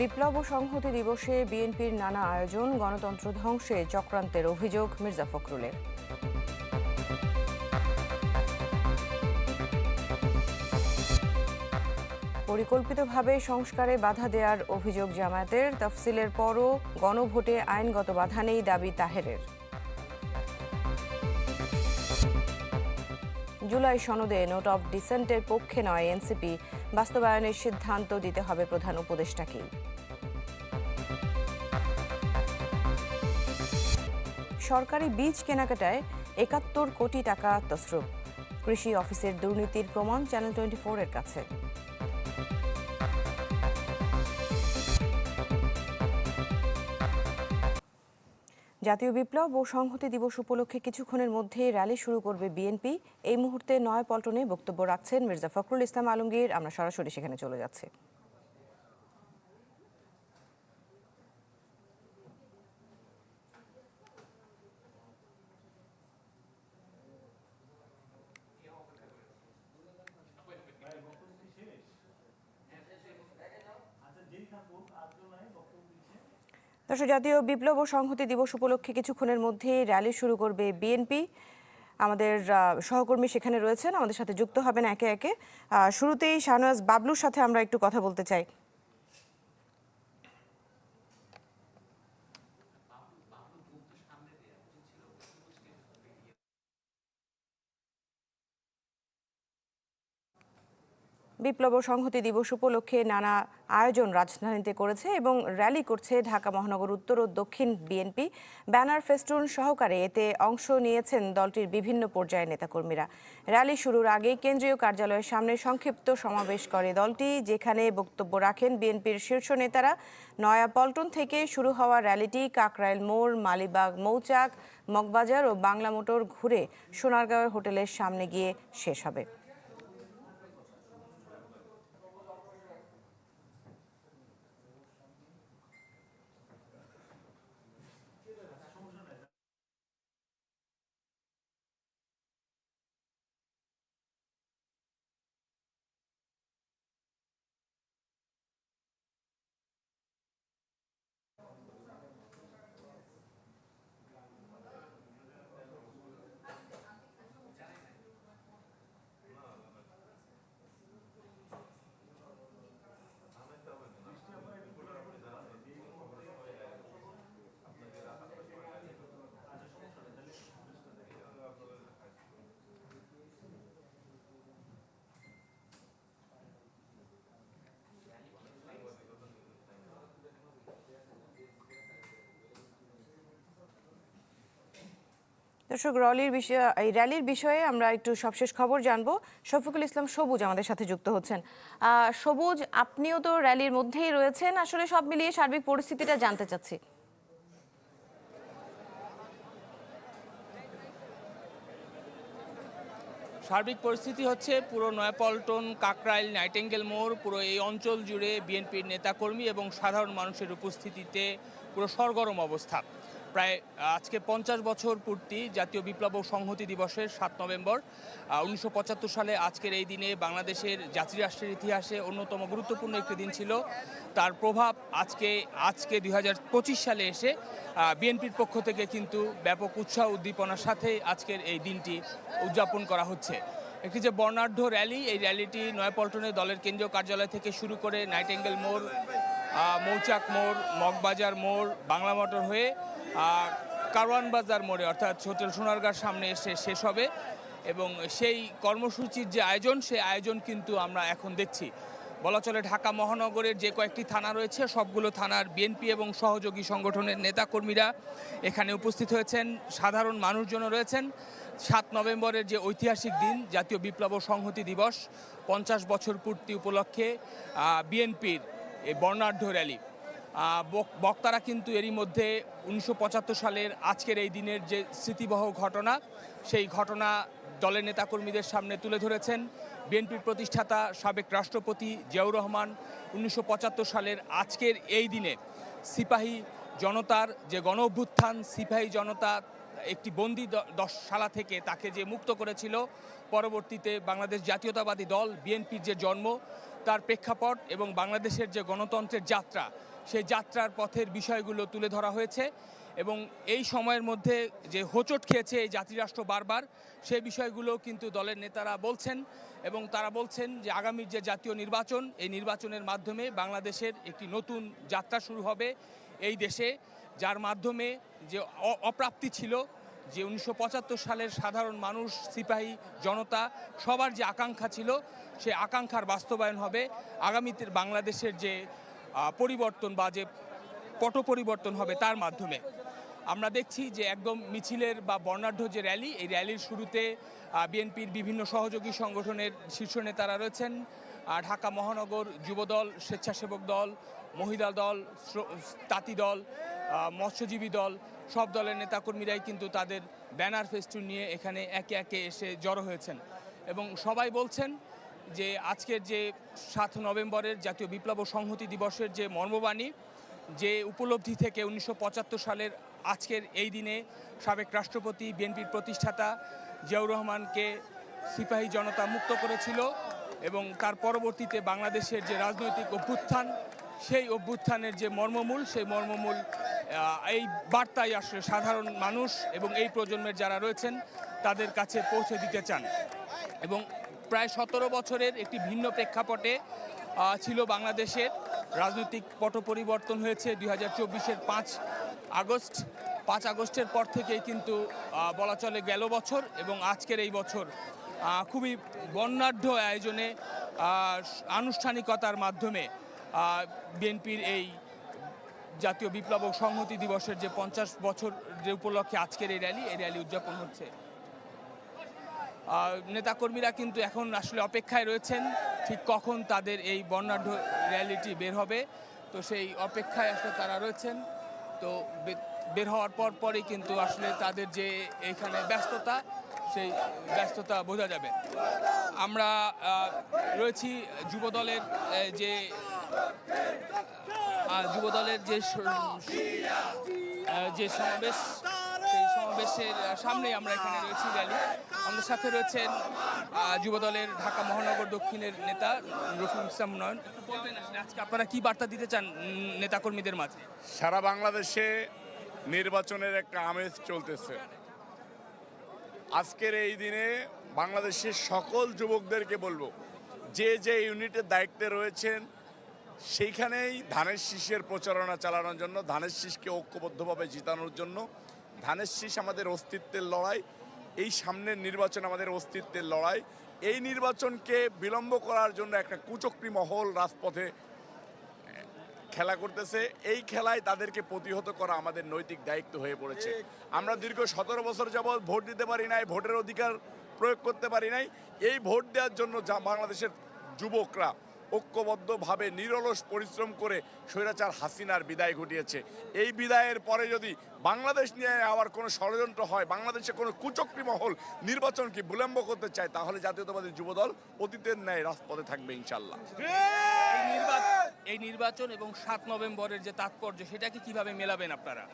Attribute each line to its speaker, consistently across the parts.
Speaker 1: বিপ্লব ও সংহতি দিবসে বিএনপির নানা আয়োজন, গণতন্ত্র ধ্বংসে চক্রান্তের অভিযোগ মির্জা ফখরুলের। পরিকল্পিতভাবে সংস্কারে বাধা দেওয়ার অভিযোগ জামায়াতের, তফসিলের পরও গণভোটে আইনগত বাধা নেই দাবি তাহেরের। জুলাই সনদে নোট অব ডিসেন্টের পক্ষে নয় এনসিপি। বাস্তবায়নের সিদ্ধান্ত দিতে হবে প্রধান উপদেষ্টাকেই। সরকারি বীজ কেনাকাটায় একাত্তর কোটি টাকা তসরুপ কৃষি অফিসের দুর্নীতির প্রমাণ চ্যানেল টোয়েন্টি এর কাছে। জাতীয় বিপ্লব ও সংহতি দিবস উপলক্ষে কিছুক্ষণের মধ্যে র্যালি শুরু করবে বিএনপি। এই মুহূর্তে নয় পল্টনে বক্তব্য রাখছেন মির্জা ফখরুল ইসলাম আলমগীর। আমরা সরাসরি সেখানে চলে যাচ্ছি। দর্শক জাতীয় বিপ্লব ও সংহতি দিবস উপলক্ষে কিছুক্ষণের মধ্যে র্যালি শুরু করবে বিএনপি। আমাদের সহকর্মী সেখানে রয়েছেন। আমাদের সাথে যুক্ত হবেন একে একে। শুরুতেই শাহনওয়াজ বাবলুর সাথে আমরা একটু কথা বলতে চাই। বিপ্লব সংহতি দিবস উপলক্ষে নানা আয়োজন রাজধানীতে করেছে এবং র্যালি করছে ঢাকা মহানগর উত্তর ও দক্ষিণ বিএনপি। ব্যানার ফেস্টুন সহকারে এতে অংশ নিয়েছেন দলটির বিভিন্ন পর্যায়ের নেতাকর্মীরা। র্যালি শুরুর আগে কেন্দ্রীয় কার্যালয়ের সামনে সংক্ষিপ্ত সমাবেশ করে দলটি, যেখানে বক্তব্য রাখেন বিএনপির শীর্ষ নেতারা। নয়াপল্টন থেকে শুরু হওয়া র্যালিটি কাকরাইল মোড়, মালিবাগ, মৌচাক, মগবাজার ও বাংলা মোটর ঘুরে সোনারগাঁওয়ের হোটেলের সামনে গিয়ে শেষ হবে। দর্শক, রলির বিষয়ে, এই র্যালির বিষয়ে আমরা একটু সবশেষ খবর জানব। শফিকুল ইসলাম সবুজ আমাদের সাথে যুক্ত হচ্ছেন। সবুজ, আপনিও তো র্যালির মধ্যেই রয়েছেন। আসলে সব মিলিয়ে সার্বিক পরিস্থিতিটা জানতে চাচ্ছি।
Speaker 2: সার্বিক পরিস্থিতি হচ্ছে, পুরো নয়াপল্টন, কাকরাইল, নাইটেঙ্গেল মোড়, পুরো এই অঞ্চল জুড়ে বিএনপির নেতাকর্মী এবং সাধারণ মানুষের উপস্থিতিতে পুরো সরগরম অবস্থা। প্রায় আজকে পঞ্চাশ বছর পূর্তি জাতীয় বিপ্লব ও সংহতি দিবসের সাত নভেম্বর। উনিশশো পঁচাত্তর সালে আজকের এই দিনে বাংলাদেশের জাতি রাষ্ট্রের ইতিহাসে অন্যতম গুরুত্বপূর্ণ একটি দিন ছিল। তার প্রভাব আজকে আজকে দু হাজার পঁচিশ সালে এসে বিএনপির পক্ষ থেকে কিন্তু ব্যাপক উৎসাহ উদ্দীপনার সাথে আজকের এই দিনটি উদযাপন করা হচ্ছে। একটি যে বর্ণাঢ্য র্যালি, এই র্যালিটি নয়াপল্টনে দলের কেন্দ্রীয় কার্যালয় থেকে শুরু করে নাইটেঙ্গেল মোড় মৌচাক মোড়, মগবাজার মোড়, বাংলা মোটর হয়ে কারওয়ান বাজার মোড়ে, অর্থাৎ হোটেল সোনারগাঁর সামনে এসে শেষ হবে এবং সেই কর্মসূচির যে আয়োজন, সেই আয়োজন কিন্তু আমরা এখন দেখছি। বলা চলে ঢাকা মহানগরের যে কয়েকটি থানা রয়েছে, সবগুলো থানার বিএনপি এবং সহযোগী সংগঠনের নেতাকর্মীরা এখানে উপস্থিত হয়েছেন। সাধারণ মানুষজনও রয়েছেন। সাত নভেম্বরের যে ঐতিহাসিক দিন, জাতীয় বিপ্লব সংহতি দিবস, পঞ্চাশ বছর পূর্তি উপলক্ষে বিএনপির বর্ণাঢ্য র্যালি। বক্তারা কিন্তু এরই মধ্যে উনিশশো পঁচাত্তর সালের আজকের এই দিনের যে স্মৃতিবহ ঘটনা, সেই ঘটনা দলের নেতাকর্মীদের সামনে তুলে ধরেছেন। বিএনপির প্রতিষ্ঠাতা, সাবেক রাষ্ট্রপতি জিয়াউর রহমান উনিশশো পঁচাত্তর সালের আজকের এই দিনে সিপাহী জনতার যে গণ অভ্যুত্থান, সিপাহী জনতা একটি বন্দি দশশালা থেকে তাকে যে মুক্ত করেছিল, পরবর্তীতে বাংলাদেশ জাতীয়তাবাদী দল, বিএনপির যে জন্ম, তার প্রেক্ষাপট এবং বাংলাদেশের যে গণতন্ত্রের যাত্রা সেই যাত্রার পথের বিষয়গুলো তুলে ধরা হয়েছে এবং এই সময়ের মধ্যে যে হোঁচট খেয়েছে এই জাতিরাষ্ট্র বারবার, সেই বিষয়গুলো কিন্তু দলের নেতারা বলছেন এবং তারা বলছেন যে আগামীর যে জাতীয় নির্বাচন, এই নির্বাচনের মাধ্যমে বাংলাদেশের একটি নতুন যাত্রা শুরু হবে এই দেশে, যার মাধ্যমে যে অপ্রাপ্তি ছিল, যে উনিশশো পঁচাত্তর সালের সাধারণ মানুষ, সিপাহী জনতা, সবার যে আকাঙ্ক্ষা ছিল সে আকাঙ্ক্ষার বাস্তবায়ন হবে। আগামীতে বাংলাদেশের যে পরিবর্তন বা যে পট পরিবর্তন হবে তার মাধ্যমে। আমরা দেখছি যে একদম মিছিলের বা বর্ণাঢ্য যে র্যালি, এই র্যালির শুরুতে বিএনপির বিভিন্ন সহযোগী সংগঠনের শীর্ষ নেতারা রয়েছেন ঢাকা মহানগর যুবদল, স্বেচ্ছাসেবক দল, মহিলা দল তাঁতি দল মৎস্যজীবী দল, সব দলের নেতাকর্মীরাই কিন্তু তাদের ব্যানার ফেস্টুন নিয়ে এখানে একে একে এসে জড়ো হয়েছেন। এবং সবাই বলছেন যে আজকের যে সাত নভেম্বরের জাতীয় বিপ্লব সংহতি দিবসের যে মর্মবাণী, যে উপলব্ধি থেকে উনিশশো পঁচাত্তর সালের আজকের এই দিনে সাবেক রাষ্ট্রপতি, বিএনপির প্রতিষ্ঠাতা জিয়াউর রহমানকে সিপাহী জনতা মুক্ত করেছিল এবং তার পরবর্তীতে বাংলাদেশের যে রাজনৈতিক অভ্যুত্থান, সেই অভ্যুত্থানের যে মর্মমূল, সেই মর্মমূল এই বার্তাই আসলে সাধারণ মানুষ এবং এই প্রজন্মের যারা রয়েছেন, তাদের কাছে পৌঁছে দিতে চান। এবং প্রায় সতেরো বছরের একটি ভিন্ন প্রেক্ষাপটে ছিল বাংলাদেশের রাজনৈতিক পট পরিবর্তন হয়েছে দুই হাজার চব্বিশের পাঁচ আগস্ট। পাঁচ আগস্টের পর থেকেই কিন্তু বলা চলে গেল বছর এবং আজকের এই বছর খুবই বর্ণাঢ্য আয়োজনে আনুষ্ঠানিকতার মাধ্যমে বিএনপির এই জাতীয় বিপ্লব ও সংহতি দিবসের যে পঞ্চাশ বছর যে উপলক্ষে আজকের এই র্যালি এই র্যালি উদযাপন হচ্ছে। নেতাকর্মীরা কিন্তু এখন আসলে অপেক্ষায় রয়েছেন ঠিক কখন তাদের এই বর্ণাঢ্য র্যালিটি বের হবে। তো সেই অপেক্ষায় আসলে তারা রয়েছেন। তো বের হওয়ার পর পরই কিন্তু আসলে তাদের যে এখানে ব্যস্ততা, সেই ব্যস্ততা বোঝা যাবে। আমরা রয়েছি যুবদলের যে যুবদলের যে যে সমাবেশ সমাবেশের সামনেই আমরা এখানে রয়েছি র্যালি আমাদের সাথে রয়েছেন আহ, যুবদলের ঢাকা মহানগর দক্ষিণের নেতা রফিকুল ইসলাম নয়ন। আজকে আপনারা কি বার্তা দিতে চান নেতাকর্মীদের মাঝে?
Speaker 3: সারা বাংলাদেশে নির্বাচনের একটা আমেজ চলতেছে। আজকের এই দিনে বাংলাদেশের সকল যুবকদেরকে বলব যে যে ইউনিটের দায়িত্বে রয়েছেন সেইখানেই ধানের শীষের প্রচারণা চালানোর জন্য ধানের শীষকে ঐক্যবদ্ধভাবে জিতানোর জন্য ধানের শীষ আমাদের অস্তিত্বের লড়াই, এই সামনের নির্বাচন আমাদের অস্তিত্বের লড়াই। এই নির্বাচনকে বিলম্ব করার জন্য একটা কুচক্রী মহল রাজপথে খেলা করতেছে। এই খেলায় তাদেরকে প্রতিহত করা আমাদের নৈতিক দায়িত্ব হয়ে পড়েছে। আমরা দীর্ঘ সতেরো বছর যাবৎ ভোট দিতে পারি নাই, ভোটের অধিকার প্রয়োগ করতে পারি নাই। এই ভোট দেওয়ার জন্য যা বাংলাদেশের যুবকরা ঐক্যবদ্ধভাবে নিরলস পরিশ্রম করে স্বৈরাচার হাসিনার বিদায় ঘটিয়েছে। এই বিদায়ের পরে যদি বাংলাদেশ নিয়ে আবার কোনো ষড়যন্ত্র হয় বাংলাদেশে কোনো কুচক্রী মহল নির্বাচনকে বিলম্ব করতে চায় তাহলে জাতীয়তাবাদী যুবদল অতীতের ন্যায় রাজপথে থাকবে ইনশাল্লাহ
Speaker 2: এই নির্বাচন এই নির্বাচন এবং সাত নভেম্বরের যে তাৎপর্য সেটাকে কীভাবে মেলাবেন আপনারা?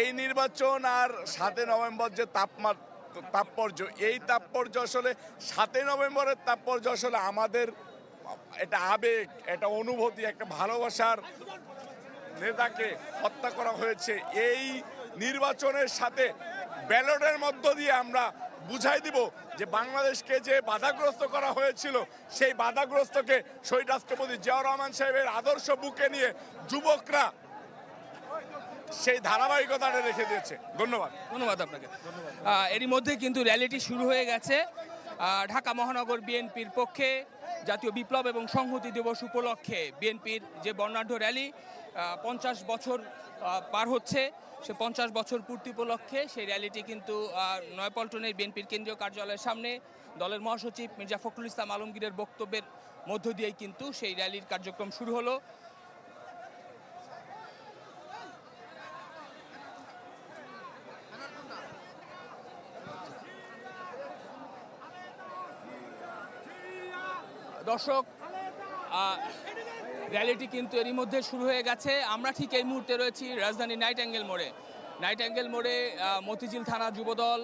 Speaker 3: এই নির্বাচন আর সাতই নভেম্বর যে তাপমাত্রা তাৎপর্য এই তাৎপর্য আসলে সাতই নভেম্বরের তাৎপর্য আসলে আমাদের এটা আবেগ, এটা অনুভূতি, একটা ভালোবাসার নেতাকে হত্যা করা হয়েছে। এই নির্বাচনের সাথে ব্যালটের মধ্য দিয়ে আমরা বুঝাই দিব যে বাংলাদেশকে যে বাধাগ্রস্ত করা হয়েছিল, সেই বাধাগ্রস্তকে শহীদ রাষ্ট্রপতি জিয়াউর রহমান সাহেবের আদর্শ বুকে নিয়ে যুবকরা সেই ধারাবাহিকতাটা রেখে দিয়েছে। ধন্যবাদ।
Speaker 2: ধন্যবাদ আপনাকে। এরই মধ্যে কিন্তু র্যালিটি শুরু হয়ে গেছে। ঢাকা মহানগর বিএনপির পক্ষে জাতীয় বিপ্লব এবং সংহতি দিবস উপলক্ষে বিএনপির যে বর্ণাঢ্য র্যালি পঞ্চাশ বছর পার হচ্ছে। সে পঞ্চাশ বছর পূর্তি উপলক্ষে সেই র্যালিটি কিন্তু নয়াপল্টনের বিএনপির কেন্দ্রীয় কার্যালয়ের সামনে দলের মহাসচিব মির্জা ফখরুল ইসলাম আলমগীরের বক্তব্যের মধ্য দিয়েই কিন্তু সেই র্যালির কার্যক্রম শুরু হলো। দর্শক র্যালিটি কিন্তু এরই মধ্যে শুরু হয়ে গেছে। আমরা ঠিক এই মুহূর্তে রয়েছি রাজধানী নাইট অ্যাঙ্গেল মোড়ে। নাইট অ্যাঙ্গেল মোড়ে মতিঝিল থানা যুবদল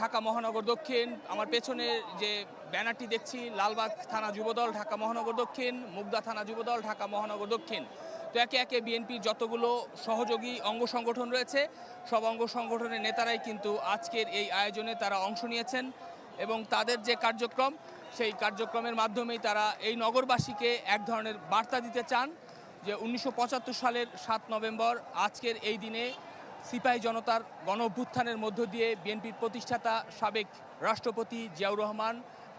Speaker 2: ঢাকা মহানগর দক্ষিণ, আমার পেছনে যে ব্যানারটি দেখছি, লালবাগ থানা যুবদল, ঢাকা মহানগর দক্ষিণ, মুগদা থানা যুবদল, ঢাকা মহানগর দক্ষিণ। তো একে একে বিএনপির যতগুলো সহযোগী অঙ্গ সংগঠন রয়েছে, সব অঙ্গ সংগঠনের নেতারাই কিন্তু আজকের এই আয়োজনে তারা অংশ নিয়েছেন এবং তাদের যে কার্যক্রম সেই কার্যক্রমের মাধ্যমেই তারা এই নগরবাসীকে এক ধরনের বার্তা দিতে চান যে উনিশশো পঁচাত্তর সালের সাত নভেম্বর, আজকের এই দিনে সিপাহী জনতার গণ অভ্যুত্থানের মধ্য দিয়ে বিএনপির প্রতিষ্ঠাতা সাবেক রাষ্ট্রপতি জিয়াউর রহমান,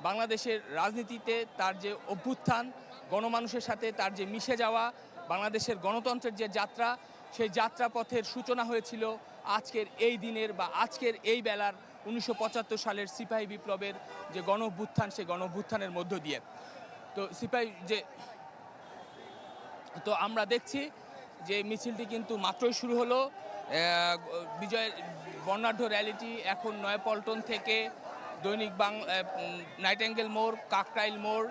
Speaker 2: বাংলাদেশের রাজনীতিতে তার যে অভ্যুত্থান, গণমানুষের সাথে তার যে মিশে যাওয়া, বাংলাদেশের গণতন্ত্রের যে যাত্রা, সেই যাত্রাপথের সূচনা হয়েছিল আজকের এই দিনের বা আজকের এই বেলার উনিশশো পঁচাত্তর সালের সিপাহী বিপ্লবের যে গণ অভ্যুত্থান সেই গণ অভ্যুত্থানের মধ্য দিয়ে। তো সিপাহী যে, তো আমরা দেখছি যে মিছিলটি কিন্তু মাত্রই শুরু হলো। বিজয়ের বর্ণাঢ্য র্যালিটি এখন নয়াপল্টন থেকে দৈনিক বাং নাইটেঙ্গেল মোড়, কাকরাইল মোড়,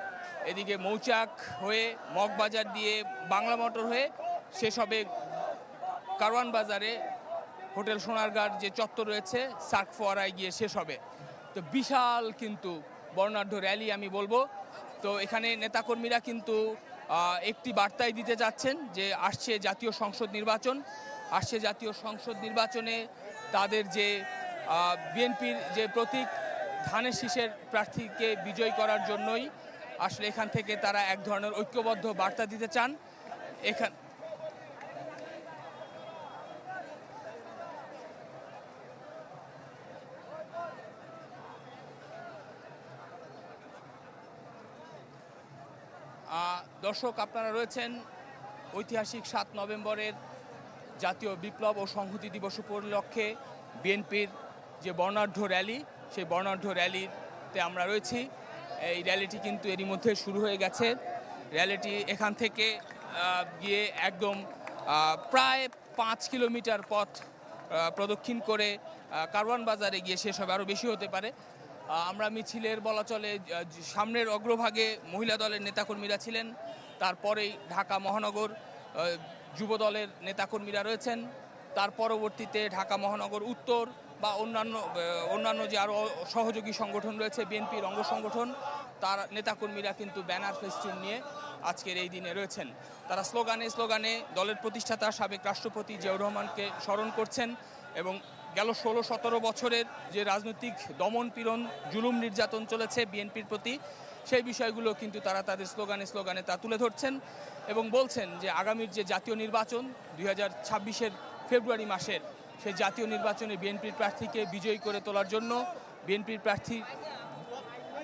Speaker 2: এদিকে মৌচাক হয়ে, মগবাজার দিয়ে বাংলা মোটর হয়ে শেষ হবে কারওয়ান বাজারে হোটেল সোনারগাঁর যে চত্বর রয়েছে সার্ক ফোয়ারায় গিয়ে শেষ হবে। তো বিশাল কিন্তু বর্ণাঢ্য র্যালি আমি বলব। তো এখানে নেতাকর্মীরা কিন্তু একটি বার্তাই দিতে যাচ্ছেন যে আসছে জাতীয় সংসদ নির্বাচন। আসছে জাতীয় সংসদ নির্বাচনে তাদের যে বিএনপির যে প্রতীক, ধানের শীষের প্রার্থীকে বিজয় করার জন্যই আসলে এখান থেকে তারা এক ধরনের ঐক্যবদ্ধ বার্তা দিতে চান। এখান দর্শক, আপনারা রয়েছেন ঐতিহাসিক সাত নভেম্বরের জাতীয় বিপ্লব ও সংহতি দিবস উপলক্ষে বিএনপির যে বর্ণাঢ্য র্যালি, সেই বর্ণাঢ্য র্যালিতে আমরা রয়েছি। এই র্যালিটি কিন্তু এরই মধ্যে শুরু হয়ে গেছে। র্যালিটি এখান থেকে গিয়ে একদম প্রায় পাঁচ কিলোমিটার পথ প্রদক্ষিণ করে কারওয়ান বাজারে গিয়ে শেষ হবে। আরও বেশি হতে পারে। আমরা মিছিলের বলা চলে সামনের অগ্রভাগে মহিলা দলের নেতাকর্মীরা ছিলেন। তারপরেই ঢাকা মহানগর যুব দলের নেতাকর্মীরা রয়েছেন। তার পরবর্তীতে ঢাকা মহানগর উত্তর বা অন্যান্য অন্যান্য যে আরও সহযোগী সংগঠন রয়েছে, বিএনপির অঙ্গ সংগঠন, তার নেতাকর্মীরা কিন্তু ব্যানার ফেস্টুন নিয়ে আজকের এই দিনে রয়েছেন। তারা স্লোগানে স্লোগানে দলের প্রতিষ্ঠাতা সাবেক রাষ্ট্রপতি জিয়াউর রহমানকে স্মরণ করছেন এবং গেল ষোলো সতেরো বছরের যে রাজনৈতিক দমন পীড়ন, জুলুম নির্যাতন চলেছে বিএনপির প্রতি, সেই বিষয়গুলো কিন্তু তারা তাদের স্লোগানে স্লোগানে তা তুলে ধরছেন এবং বলছেন যে আগামীর যে জাতীয় নির্বাচন দুই হাজার ছাব্বিশের ফেব্রুয়ারি মাসের, সেই জাতীয় নির্বাচনে বিএনপির প্রার্থীকে বিজয়ী করে তোলার জন্য বিএনপির প্রার্থী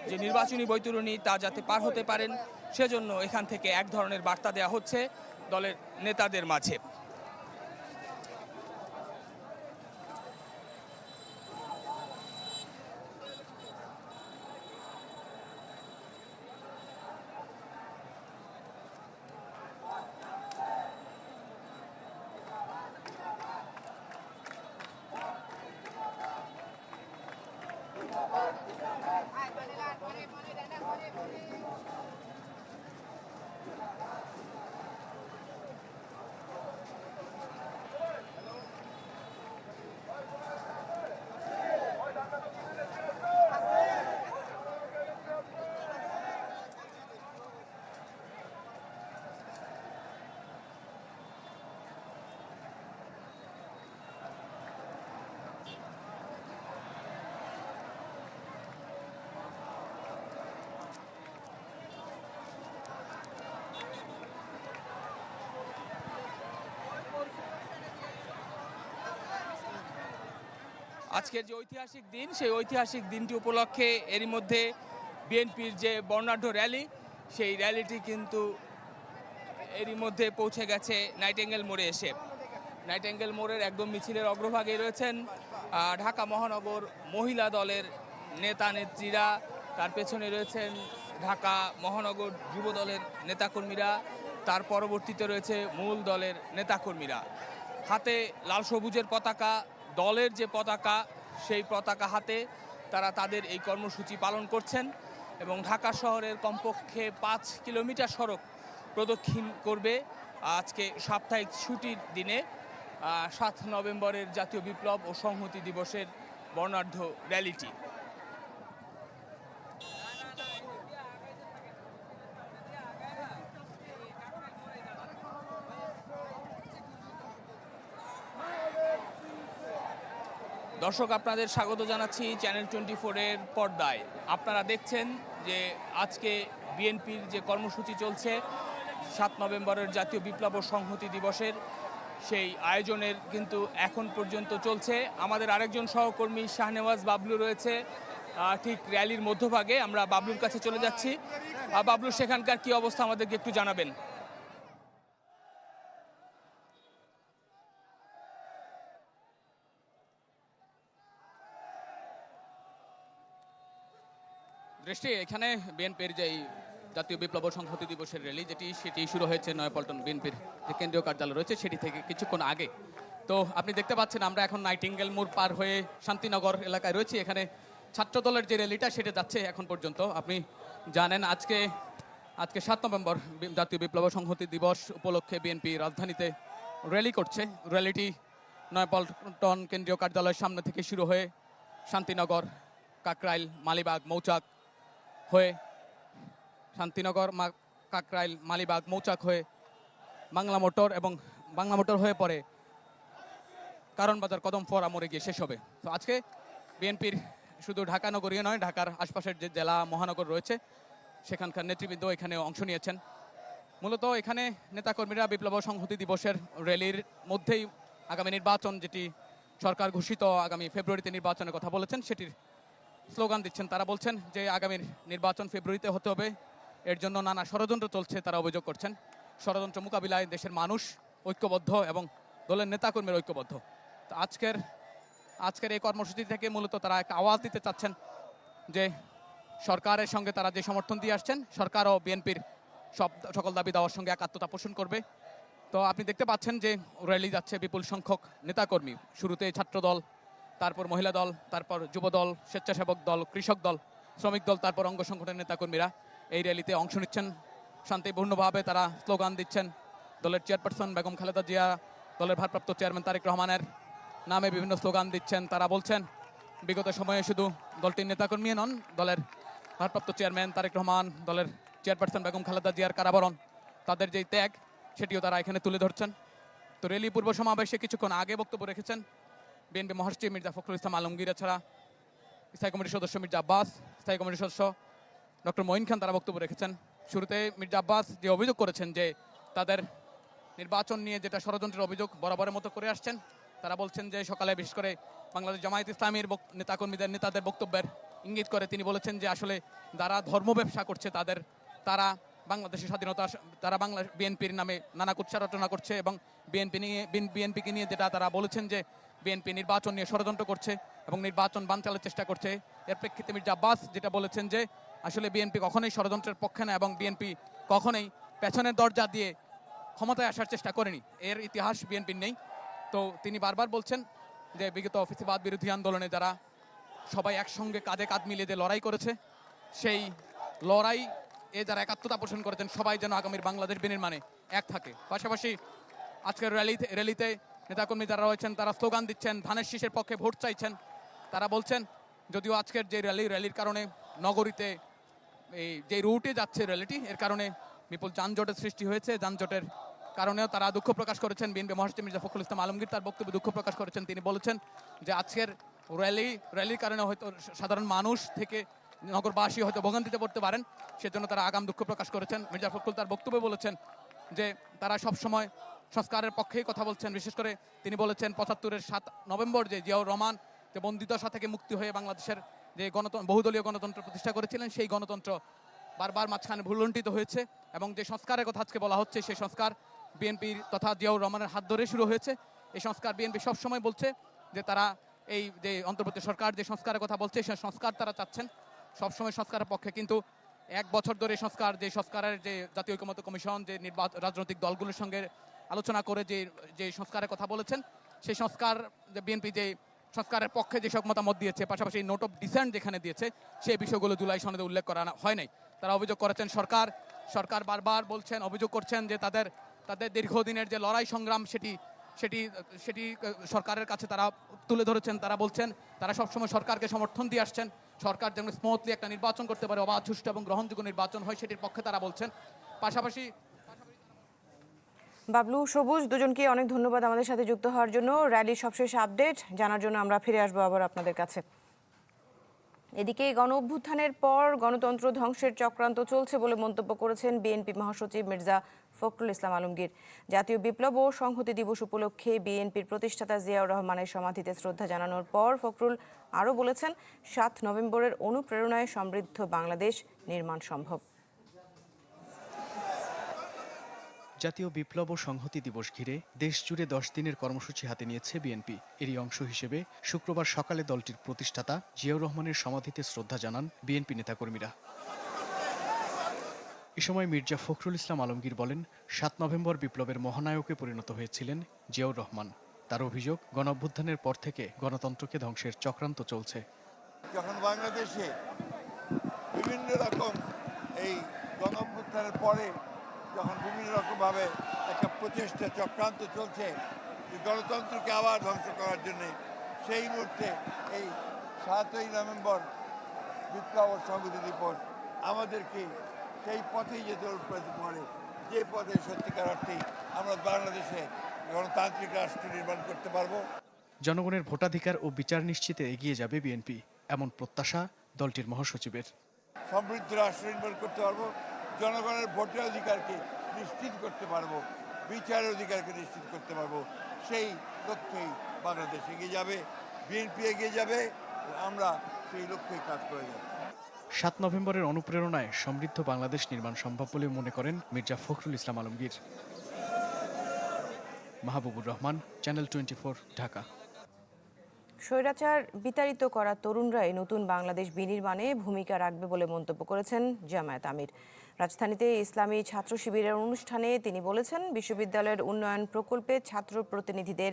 Speaker 2: যে নির্বাচনী বৈতরণী তা যাতে পার হতে পারেন, সেজন্য এখান থেকে এক ধরনের বার্তা দেওয়া হচ্ছে দলের নেতাদের মাঝে। আজকের যে ঐতিহাসিক দিন, সেই ঐতিহাসিক দিনটি উপলক্ষে এরই মধ্যে বিএনপির যে বর্ণাঢ্য র্যালি, সেই র্যালিটি কিন্তু এরই মধ্যে পৌঁছে গেছে নাইটেঙ্গেল মোড়ে এসে। নাইটেঙ্গেল মোড়ের একদম মিছিলের অগ্রভাগে রয়েছেন ঢাকা মহানগর মহিলা দলের নেতা নেত্রীরা। তার পেছনে রয়েছেন ঢাকা মহানগর যুব দলের নেতাকর্মীরা, তার পরবর্তীতে রয়েছে মূল দলের নেতাকর্মীরা। হাতে লাল সবুজের পতাকা দলের যে পতাকা, সেই পতাকা হাতে তারা তাদের এই কর্মসূচি পালন করছেন এবং ঢাকা শহরের কমপক্ষে পাঁচ কিলোমিটার সড়ক প্রদক্ষিণ করবে আজকে সাপ্তাহিক ছুটির দিনে সাত নভেম্বরের জাতীয় বিপ্লব ও সংহতি দিবসের বর্ণাঢ্য র্যালিটি। দর্শক, আপনাদের স্বাগত জানাচ্ছি চ্যানেল টোয়েন্টি ফোরের পর্দায়। আপনারা দেখছেন যে আজকে বিএনপির যে কর্মসূচি চলছে, সাত নভেম্বরের জাতীয় বিপ্লব ও সংহতি দিবসের সেই আয়োজনের কিন্তু এখন পর্যন্ত চলছে। আমাদের আরেকজন সহকর্মী শাহনেওয়াজ বাবলু রয়েছে ঠিক র্যালির মধ্যভাগে। আমরা বাবলুর কাছে চলে যাচ্ছি। বাবলু, সেখানকার কি অবস্থা আমাদেরকে একটু জানাবেন?
Speaker 4: দৃষ্টি, এখানে বিএনপির যেই জাতীয় বিপ্লব সংহতি দিবসের র্যালি যেটি, সেটি শুরু হয়েছে নয়াপল্টন বিএনপির যে কেন্দ্রীয় কার্যালয় রয়েছে, সেটি থেকে কিছুক্ষণ আগে। তো আপনি দেখতে পাচ্ছেন আমরা এখন নাইটিঙ্গেল মোড় পার হয়ে শান্তিনগর এলাকায় রয়েছি। এখানে ছাত্র দলের যে র্যালিটা সেটা যাচ্ছে এখন পর্যন্ত। আপনি জানেন আজকে আজকে সাত নভেম্বর জাতীয় বিপ্লব সংহতি দিবস উপলক্ষে বিএনপি রাজধানীতে র্যালি করছে। র্যালিটি নয়াপল্টন কেন্দ্রীয় কার্যালয়ের সামনে থেকে শুরু হয়ে শান্তিনগর, কাকরাইল, মালিবাগ, মৌচাক হয়ে শান্তিনগর, মা কাকরাইল, মালিবাগ, মৌচাক হয়ে বাংলা মোটর এবং বাংলা মোটর হয়ে পরে কারণ বাজার কদম ফোরা মোড়ে গিয়ে শেষ হবে। তো আজকে বিএনপির শুধু ঢাকা নগরীয় নয়, ঢাকার আশপাশের যে জেলা মহানগর রয়েছে, সেখানকার নেতৃবৃন্দ এখানে অংশ নিয়েছেন। মূলত এখানে নেতাকর্মীরা বিপ্লব সংহতি দিবসের র্যালির মধ্যেই আগামী নির্বাচন, যেটি সরকার ঘোষিত আগামী ফেব্রুয়ারিতে নির্বাচনের কথা বলেছেন, সেটির স্লোগান দিচ্ছেন। তারা বলছেন যে আগামী নির্বাচন ফেব্রুয়ারিতে হতে হবে। এর জন্য নানা ষড়যন্ত্র চলছে, তারা অভিযোগ করছেন। ষড়যন্ত্র মোকাবিলায় দেশের মানুষ ঐক্যবদ্ধ এবং দলের নেতাকর্মীর ঐক্যবদ্ধ। তো আজকের আজকের এই কর্মসূচি থেকে মূলত তারা একটা আওয়াজ দিতে চাচ্ছেন যে সরকারের সঙ্গে তারা যে সমর্থন দিয়ে আসছেন, সরকার ও বিএনপির সব, সকল দাবি দেওয়ার সঙ্গে একাত্মতা পোষণ করবে। তো আপনি দেখতে পাচ্ছেন যে র্যালি যাচ্ছে বিপুল সংখ্যক নেতাকর্মী। শুরুতে ছাত্রদল তারপর মহিলা দল, তারপর যুব দল, স্বেচ্ছাসেবক দল, কৃষক দল, শ্রমিক দল, তারপর অঙ্গ সংগঠনের নেতাকর্মীরা এই র্যালিতে অংশ নিচ্ছেন। শান্তিপূর্ণভাবে তারা স্লোগান দিচ্ছেন। দলের চেয়ারপারসন বেগম খালেদা জিয়া, দলের ভারপ্রাপ্ত চেয়ারম্যান তারেক রহমানের নামে বিভিন্ন স্লোগান দিচ্ছেন। তারা বলছেন, বিগত সময়ে শুধু দলটির নেতাকর্মী নন, দলের ভারপ্রাপ্ত চেয়ারম্যান তারেক রহমান, দলের চেয়ারপারসন বেগম খালেদা জিয়ার কারাবরণ, তাদের যেই ত্যাগ, সেটিও তারা এখানে তুলে ধরছেন। তো র্যালি পূর্ব সমাবেশে কিছুক্ষণ আগে বক্তব্য রেখেছেন বিএনপি মহাসচিব মির্জা ফখরুল ইসলাম আলমগীর এছাড়া স্থায়ী কমিটির সদস্য মির্জা আব্বাস, স্থায়ী কমিটির সদস্য ডক্টর মঈন খান তারা বক্তব্য রেখেছেন। শুরুতে মির্জা আব্বাস যে অভিযোগ করেছেন যে তাদের নির্বাচন নিয়ে যেটা ষড়যন্ত্রের অভিযোগ বরাবরের মতো করে আসছেন, তারা বলছেন যে সকালে বিশেষ করে বাংলাদেশ জামায়াত ইসলামীর নেতাকর্মীদের, নেতাদের বক্তব্যের ইঙ্গিত করে তিনি বলেছেন যে আসলে যারা ধর্ম ব্যবসা করছে তাদের, তারা বাংলাদেশের স্বাধীনতা তারা বাংলা বিএনপির নামে নানা কুৎসা রচনা করছে এবং বিএনপি নিয়ে বিএনপিকে নিয়ে যেটা তারা বলেছেন যে বিএনপি নির্বাচন নিয়ে ষড়যন্ত্র করছে এবং নির্বাচন বানচালের চেষ্টা করছে। এর প্রেক্ষিতে মির্জা আব্বাস যেটা বলেছেন যে, আসলে বিএনপি কখনোই ষড়যন্ত্রের পক্ষে না এবং বিএনপি কখনোই পেছনের দরজা দিয়ে ক্ষমতায় আসার চেষ্টা করেনি। এর ইতিহাস বিএনপির নেই। তো তিনি বারবার বলছেন যে, বিগত অফিসিবাদ বিরোধী আন্দোলনে যারা সবাই একসঙ্গে কাঁধে কাঁধ মিলিয়ে যে লড়াই করেছে, সেই লড়াই এ যারা একাত্মতা পোষণ করেছেন, সবাই যেন আগামীর বাংলাদেশ বিনির্মাণে এক থাকে। পাশাপাশি আজকের র্যালিতে র্যালিতে নেতাকর্মী যারা রয়েছেন, তারা স্লোগান দিচ্ছেন, ধানের শীষের পক্ষে ভোট চাইছেন। তারা বলছেন, যদিও আজকের যে র্যালি র্যালির কারণে নগরীতে এই যে রুটে যাচ্ছে র্যালিটি এর কারণে বিপুল যানজটের সৃষ্টি হয়েছে। যানজটের কারণেও তারা দুঃখ প্রকাশ করেছেন। বিএনপি মহাসচিব মির্জা ফখরুল ইসলাম আলমগীর তার বক্তব্যে দুঃখ প্রকাশ করেছেন। তিনি বলেছেন যে আজকের র্যালি র্যালির কারণে হয়তো সাধারণ মানুষ থেকে নগরবাসী হয়তো ভোগান্তিতে পড়তে পারেন, সেজন্য তারা আগাম দুঃখ প্রকাশ করেছেন। মির্জা ফখরুল তার বক্তব্যে বলেছেন যে তারা সব সময় সংস্কারের পক্ষেই কথা বলছেন। বিশেষ করে তিনি বলেছেন পঁচাত্তরের সাত নভেম্বর যে জিয়াউর রহমান যে বন্দিদশা থেকে মুক্তি হয়ে বাংলাদেশের যে গণতন্ত্র বহুদলীয় গণতন্ত্র প্রতিষ্ঠা করেছিলেন, সেই গণতন্ত্র বারবার মাঝখানে ভুলুণ্ঠিত হয়েছে এবং যে সংস্কারের কথা আজকে বলা হচ্ছে, সেই সংস্কার বিএনপির তথা জিয়াউর রহমানের হাত ধরে শুরু হয়েছে। এই সংস্কার বিএনপি সবসময় বলছে যে তারা এই যে অন্তর্বর্তী সরকার যে সংস্কারের কথা বলছে সেই সংস্কার তারা চাচ্ছেন। সবসময় সংস্কারের পক্ষে, কিন্তু এক বছর ধরে সংস্কার, যে সংস্কারের যে জাতীয় ঐকমত্য কমিশন, যে নির্বাচন রাজনৈতিক দলগুলোর সঙ্গে আলোচনা করে যে যে সংস্কারের কথা বলেছেন, সেই সংস্কার, যে বিএনপি যে সংস্কারের পক্ষে যেসব মতামত দিয়েছে, পাশাপাশি নোট অফ ডিসেন্ট যেখানে দিয়েছে, সেই বিষয়গুলো জুলাই সনদে উল্লেখ করা হয় নাই। তারা অভিযোগ করেছেন সরকার সরকার বারবার বলছেন, অভিযোগ করছেন যে তাদের তাদের দীর্ঘদিনের যে লড়াই সংগ্রাম সেটি সেটি সেটি সরকারের কাছে তারা তুলে ধরেছেন, তারা বলছেন, তারা সবসময় সরকারকে সমর্থন দিয়ে আসছেন। সরকার যেমন স্মুথলি একটা নির্বাচন করতে পারে, অবাধ, সুষ্ঠু এবং গ্রহণযোগ্য নির্বাচন হয়, সেটির পক্ষে তারা বলছেন। পাশাপাশি
Speaker 1: বাবলু, সবুজ, দুজনকে অনেক ধন্যবাদ আমাদের সাথে যুক্ত হওয়ার জন্য। র্যালি সবশেষ আপডেট জানার জন্য আমরা ফিরে আসব আবার আপনাদের কাছে। এদিকে গণ অভ্যুত্থানের পর গণতন্ত্র ধ্বংসের চক্রান্ত চলছে বলে মন্তব্য করেছেন বিএনপি মহাসচিব মির্জা ফখরুল ইসলাম আলমগীর। জাতীয় বিপ্লব ও সংহতি দিবস উপলক্ষে বিএনপির প্রতিষ্ঠাতা জিয়াউর রহমানের সমাধিতে শ্রদ্ধা জানানোর পর ফখরুল আরও বলেছেন, সাত নভেম্বরের অনুপ্রেরণায় সমৃদ্ধ বাংলাদেশ নির্মাণ সম্ভব।
Speaker 5: জাতীয় বিপ্লব ও সংহতি দিবস ঘিরে দেশজুড়ে দশ দিনের কর্মসূচি হাতে নিয়েছে বিএনপি। এরই অংশ হিসেবে শুক্রবার সকালে দলটির প্রতিষ্ঠাতা জিয়াউর রহমানের সমাধিতে শ্রদ্ধা জানান বিএনপি নেতাকর্মীরা। এ সময় মির্জা ফখরুল ইসলাম আলমগীর বলেন, সাত নভেম্বর বিপ্লবের মহানায়কে পরিণত হয়েছিলেন জিয়াউর রহমান। তার অভিযোগ, গণঅভ্যুত্থানের পর থেকে গণতন্ত্রকে ধ্বংসের চক্রান্ত চলছে।
Speaker 6: যখন বাংলাদেশে বিভিন্ন রকম এই গণঅভ্যুত্থানের পরে যখন বিভিন্ন রকমভাবে একটা প্রচেষ্টা চক্রান্ত চলছে যে গণতন্ত্রকে আবার ধ্বংস করার জন্য সেই মুহূর্তে এই সাতই নভেম্বর বিপ্লব ও সংহতি দিবস আমাদেরকে সেই পথেই যেতে অনুপ্রাণিত করে যে পথে সত্যিকার অর্থেই আমরা বাংলাদেশে গণতান্ত্রিক রাষ্ট্র নির্মাণ করতে পারব।
Speaker 5: জনগণের ভোটাধিকার ও বিচার নিশ্চিতে এগিয়ে যাবে বিএনপি এমন প্রত্যাশা দলটির মহাসচিবের।
Speaker 6: সমৃদ্ধ রাষ্ট্র নির্মাণ করতে পারব। জনগণের ভোটের অধিকারকে নিশ্চিত করতে পারব বিচারের অধিকারকে নিশ্চিত করতে পারব সেই লক্ষ্যেই বাংলাদেশ এগিয়ে যাবে বিএনপি এগিয়ে যাবে আমরা সেই লক্ষ্যেই কাজ করে যাব।
Speaker 5: সাত নভেম্বরের অনুপ্রেরণায় সমৃদ্ধ বাংলাদেশ নির্মাণ সম্ভব বলে মনে করেন Mirza Fakhrul Islam Alamgir. Mahbubur Rahman channel twenty Dhaka.
Speaker 1: স্বৈরাচার বিতাড়িত করা তরুণরাই নতুন বাংলাদেশ বিনির্মাণে ভূমিকা রাখবে বলে মন্তব্য করেছেন জামায়াত আমির। রাজধানীতে ইসলামী ছাত্র শিবিরের অনুষ্ঠানে তিনি বলেছেন বিশ্ববিদ্যালয়ের উন্নয়ন প্রকল্পে ছাত্র প্রতিনিধিদের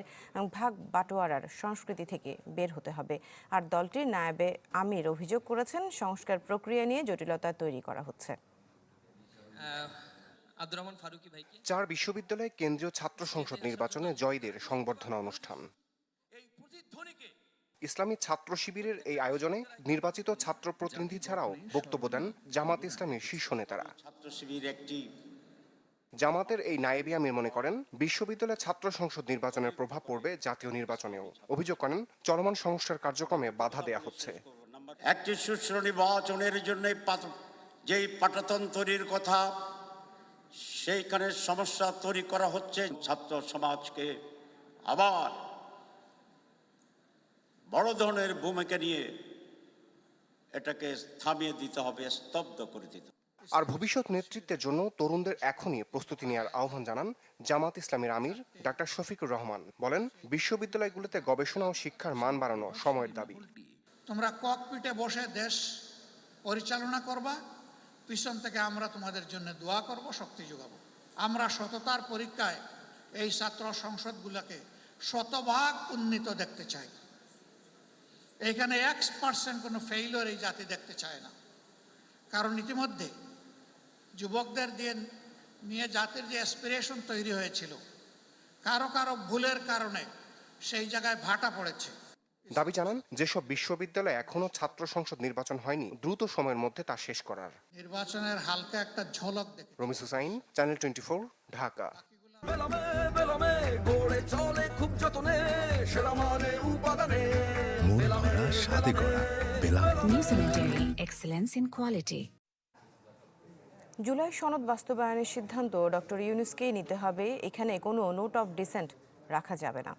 Speaker 1: ভাগ বাটোয়ারার সংস্কৃতি থেকে বের হতে হবে। আর দলটির নায়াবে আমির অভিযোগ করেছেন সংস্কার প্রক্রিয়া নিয়ে জটিলতা তৈরি করা হচ্ছে।
Speaker 7: চার বিশ্ববিদ্যালয়ে কেন্দ্রীয় ছাত্র সংসদ নির্বাচনে জয়ীদের সংবর্ধনা অনুষ্ঠান। ইসলামী ছাত্র শিবিরের এই আয়োজনে নির্বাচিত ছাত্র প্রতিনিধি ছাড়াও বক্তব্য দেন জামাত ইসলামের শীর্ষ নেতারা।
Speaker 8: ছাত্র শিবির একটি
Speaker 7: জামাতের এই নায়েবি আমির মনে করেন বিশ্ববিদ্যালয় ছাত্র সংসদ নির্বাচনের প্রভাব পড়বে জাতীয় নির্বাচনেও। অভিযোগ করেন চলমান সংস্কার কার্যক্রমে বাধা দেয়া হচ্ছে।
Speaker 8: একটি সুষ্ঠু নির্বাচনের জন্য যেই পাটাতন তৈরির কথা সেইখানে সমস্যা তৈরি করা হচ্ছে। ছাত্র সমাজকে আবার বড় ধরনের ভূমিকা নিয়ে এটাকে থামিয়ে দিতে হবে স্তব্ধ করে দিতে হবে।
Speaker 7: আর ভবিষ্যৎ নেতৃত্বের জন্য তরুণদের এখনই প্রস্তুতি নেওয়ার আহ্বান জানান জামাত ইসলামীর আমির ডাক্তার শফিকুর রহমান। বলেন বিশ্ববিদ্যালয়গুলোতে গবেষণা ও শিক্ষার মান বাড়ানো সময়ের দাবি।
Speaker 9: তোমরা ককপিটে বসে দেশ পরিচালনা করবা পিছন থেকে আমরা তোমাদের জন্য দোয়া করব শক্তি যোগাবো। আমরা সততার পরীক্ষায় এই ছাত্র সংসদগুলোকে শতভাগ উন্নীত দেখতে চাই। এখানে এক্স পার্সেন্ট কোনো ফেইলিওর এই জাতি দেখতে চায় না। কারণ ইতিমধ্যে যুবকদের দিয়ে নিয়ে জাতির যে অ্যাসপিরেশন তৈরি হয়েছিল কারও কারও ভুলের কারণে সেই জায়গায় ভাটা পড়েছে।
Speaker 7: দাবি জানান যেসব বিশ্ববিদ্যালয়ে এখনও ছাত্র সংসদ নির্বাচন হয়নি দ্রুত সময়ের মধ্যে তা শেষ করার।
Speaker 9: নির্বাচনের হালকা একটা ঝলক দেখ
Speaker 7: রমিস হুসাইন চ্যানেল টোয়েন্টি ঢাকা।
Speaker 10: মন ভরা স্বাদে
Speaker 11: এক্সেলেন্স ইন কোয়ালিটি
Speaker 1: জুলাই সনদ বাস্তবায়নের সিদ্ধান্ত ডক্টর ইউনুসকেই নিতে হবে। এখানে কোনো নোট অফ ডিসেন্ট রাখা যাবে না।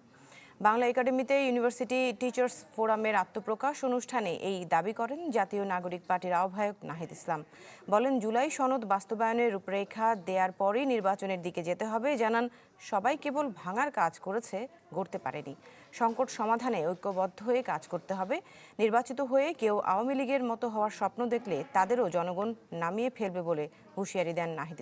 Speaker 1: বাংলা একাডেমিতে ইউনিভার্সিটি টিচার্স ফোরামের আত্মপ্রকাশ অনুষ্ঠানে এই দাবি করেন জাতীয় নাগরিক পার্টির আহ্বায়ক নাহিদ ইসলাম। বলেন, জুলাই সনদ বাস্তবায়নের রূপরেখা দেওয়ার পরই নির্বাচনের দিকে যেতে হবে। জানান, সবাই কেবল ভাঙার কাজ করেছে, গড়তে পারেনি। সংকট সমাধানে ঐক্যবদ্ধ হয়ে কাজ করতে হবে। নির্বাচিত হয়ে কেউ আওয়ামী লীগের মতো হওয়ার স্বপ্ন দেখলে তাদেরও জনগণ নামিয়ে ফেলবে বলে হুঁশিয়ারি দেন নাহিদ